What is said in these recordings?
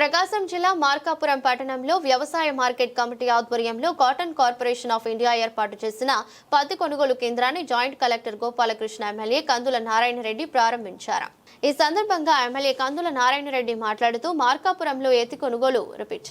ప్రకాశం జిల్లా మార్కాపురం పట్టణంలో వ్యవసాయ మార్కెట్ కమిటీ ఆధ్వర్యంలో కాటన్ కార్పొరేషన్ ఆఫ్ ఇండియా ఏర్పాటు చేసిన పత్తి కొనుగోలు కేంద్రాన్ని joint collector Gopalakrishna MLA Kandula Narayana Reddy ప్రారంభించారు. ఈ సందర్భంగా ఎమ్మెల్యే కందుల నారాయణ రెడ్డి మాట్లాడుతూ మార్కాపురంలో ఎత్తి కొనుగోలు రిపీట్.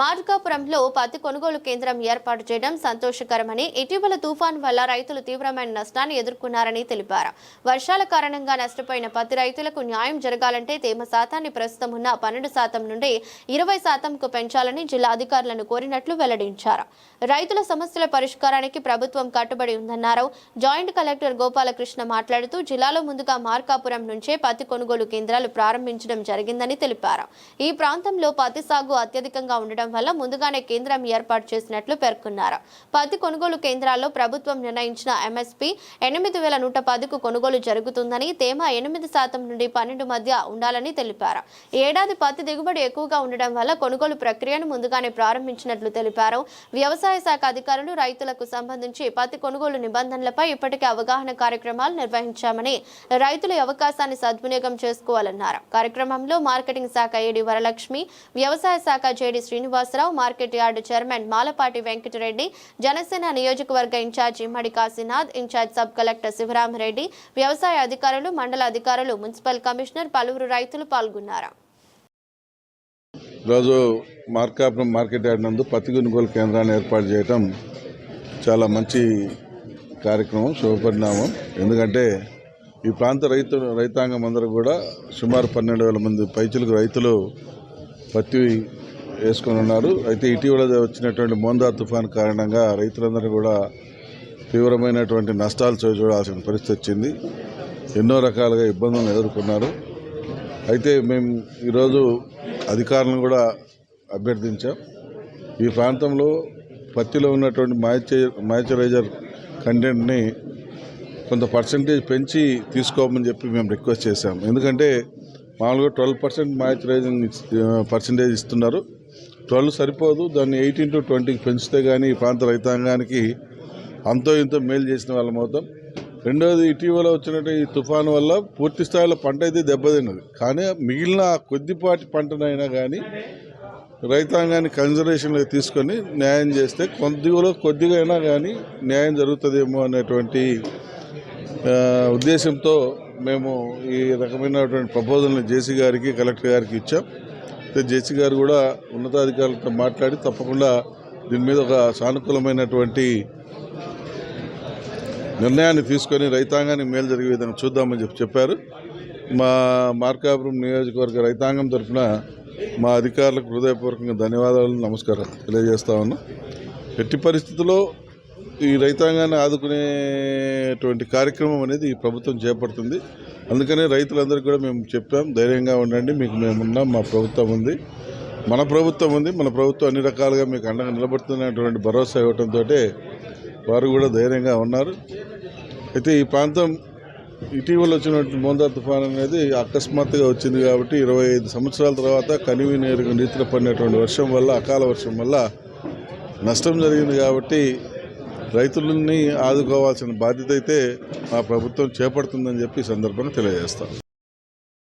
మార్కాపురంలో పత్తి కొనుగోలు కేంద్రం ఏర్పాటు చేయడం సంతోషకరమని ఇటీవల తుఫాన్ వల్ల రైతులు తీవ్రమైన నష్టాన్ని ఎదుర్కొన్నారని తెలిపారు. వర్షాల కారణంగా నష్టపోయిన పత్తి రైతులకు న్యాయం జరగాలంటే తేమ శాతాన్ని ప్రస్తుతం ఉన్న పన్నెండు శాతం నుండి ఇరవై శాతంకు పెంచాలని జిల్లా అధికారులను కోరినట్లు వెల్లడించారు. రైతుల సమస్యల పరిష్కారానికి ప్రభుత్వం కట్టుబడి ఉందన్నారు. జాయింట్ కలెక్టర్ గోపాలకృష్ణ మాట్లాడుతూ జిల్లాలో ముందుగా మార్కాపురం నుంచే పత్తి కొనుగోలు కేంద్రాలు ప్రారంభించడం జరిగిందని తెలిపారు. ఈ ప్రాంతంలో పత్తి సాగు అత్యధికంగా ఉండడం వల్ల ముందుగానే కేంద్రం ఏర్పాటు చేసినట్లు పేర్కొన్నారు. పత్తి కొనుగోలు కేంద్రాల్లో ప్రభుత్వం నిర్ణయించిన ఎంఎస్పీ ఎనిమిది వేల నూట పదికు కొనుగోలు జరుగుతుందని తేమ ఎనిమిది శాతం నుండి పన్నెండు మధ్య ఉండాలని తెలిపారు. ఏడాది పత్తి దిగుబడి ఎక్కువగా ఉండడం వల్ల కొనుగోలు ప్రక్రియను ముందుగానే ప్రారంభించినట్లు తెలిపారు. వ్యవసాయ శాఖ అధికారులు రైతులకు సంబంధించి పత్తి కొనుగోలు నిబంధనలపై ఇప్పటికే అవగాహన కార్యక్రమాలు నిర్వహించామని రైతులు అవకాశాన్ని సద్వినియోగం చేసుకోవాలన్నారు. కార్యక్రమంలో మార్కెటింగ్ శాఖ ఏడి వరలక్ష్మి వ్యవసాయ శాఖ JD Srinivasarao market yard chairman Malapati Venkatareddy Janasena నియోజకవర్గ incharge Immadi Kashinath incharge sub collector Sivaramareddy వ్యవసాయ అధికారులు మండల అధికారులు మున్సిపల్ కమిషనర్ పలువురు రైతులు పాల్గొన్నారు. ఈరోజు మార్కాపురం మార్కెట్ యార్డ్ నందు పత్తి కొనుగోలు కేంద్రాన్ని ఏర్పాటు చేయటం చాలా మంచి కార్యక్రమం శుభపరిణామం. ఎందుకంటే ఈ ప్రాంత రైతు రైతాంగం అందరూ కూడా సుమారు పన్నెండు వేల మంది పైచులకు రైతులు పత్తి వేసుకొని ఉన్నారు. అయితే ఇటీవల వచ్చినటువంటి మోందా తుఫాన్ కారణంగా రైతులందరూ కూడా తీవ్రమైనటువంటి నష్టాలు చూడాల్సిన పరిస్థితి వచ్చింది. ఎన్నో రకాలుగా ఇబ్బందులను ఎదుర్కొన్నారు. అయితే మేము ఈరోజు అధికారులను కూడా అభ్యర్థించాం. ఈ ప్రాంతంలో పత్తిలో ఉన్నటువంటి మాయిశ్చ మాయిశ్చరైజర్ కంటెంట్ని కొంత పర్సంటేజ్ పెంచి తీసుకోమని చెప్పి మేము రిక్వెస్ట్ చేశాం. ఎందుకంటే మామూలుగా ట్వెల్వ్ పర్సెంట్ మాయిశ్చరైజింగ్ పర్సంటేజ్ ఇస్తున్నారు. ట్వెల్వ్ సరిపోదు దాన్ని ఎయిటీన్ టు ట్వంటీకి పెంచితే కానీ ఈ ప్రాంత రైతాంగానికి అంతో ఇంతో మేలు చేసిన వాళ్ళం అవుతాం రెండవది ఇటీవల వచ్చినట్టు ఈ తుఫాను వల్ల పూర్తి స్థాయిలో పంట అయితే దెబ్బతిన్నది. కానీ మిగిలిన కొద్దిపాటి పంటనైనా కానీ రైతాంగాన్ని కన్జర్వేషన్లో తీసుకొని న్యాయం చేస్తే కొద్దిగా కొద్దిగా అయినా కానీ న్యాయం జరుగుతుందేమో అనేటువంటి ఉద్దేశంతో మేము ఈ రకమైనటువంటి ప్రపోజల్ని జేసీ గారికి కలెక్టర్ గారికి ఇచ్చాం. అయితే జేసీ గారు కూడా ఉన్నతాధికారులతో మాట్లాడి తప్పకుండా దీని మీద ఒక సానుకూలమైనటువంటి నిర్ణయాన్ని తీసుకొని రైతాంగానికి మేలు జరిగే విధంగా చూద్దామని చెప్పి చెప్పారు. మా మార్కాపురం నియోజకవర్గ రైతాంగం తరఫున మా అధికారులకు హృదయపూర్వకంగా ధన్యవాదాలు నమస్కారం తెలియజేస్తా ఉన్నాం. ఎట్టి పరిస్థితుల్లో ఈ రైతాంగాన్ని ఆదుకునేటువంటి కార్యక్రమం అనేది ఈ ప్రభుత్వం చేపడుతుంది. అందుకనే రైతులందరికీ కూడా మేము చెప్పాం ధైర్యంగా ఉండండి మీకు మేమున్నాం మా ప్రభుత్వం ఉంది. మన ప్రభుత్వం ఉంది మన ప్రభుత్వం అన్ని రకాలుగా మీకు అండగా నిలబడుతున్నటువంటి భరోసా ఇవ్వడంతో వారు కూడా ధైర్యంగా ఉన్నారు. అయితే ఈ ప్రాంతం ఇటీవల వచ్చినటువంటి మోందా తుఫాన్ అనేది అకస్మాత్తుగా వచ్చింది కాబట్టి ఇరవై ఐదు సంవత్సరాల తర్వాత కనివి నీరు నీతిలో పడినటువంటి వర్షం వల్ల అకాల వర్షం వల్ల నష్టం జరిగింది కాబట్టి రైతులని ఆదుకోవాల్సిన బాధ్యత అయితే మా ప్రభుత్వం చేపడుతుందని చెప్పి సందర్భంగా తెలియజేస్తాం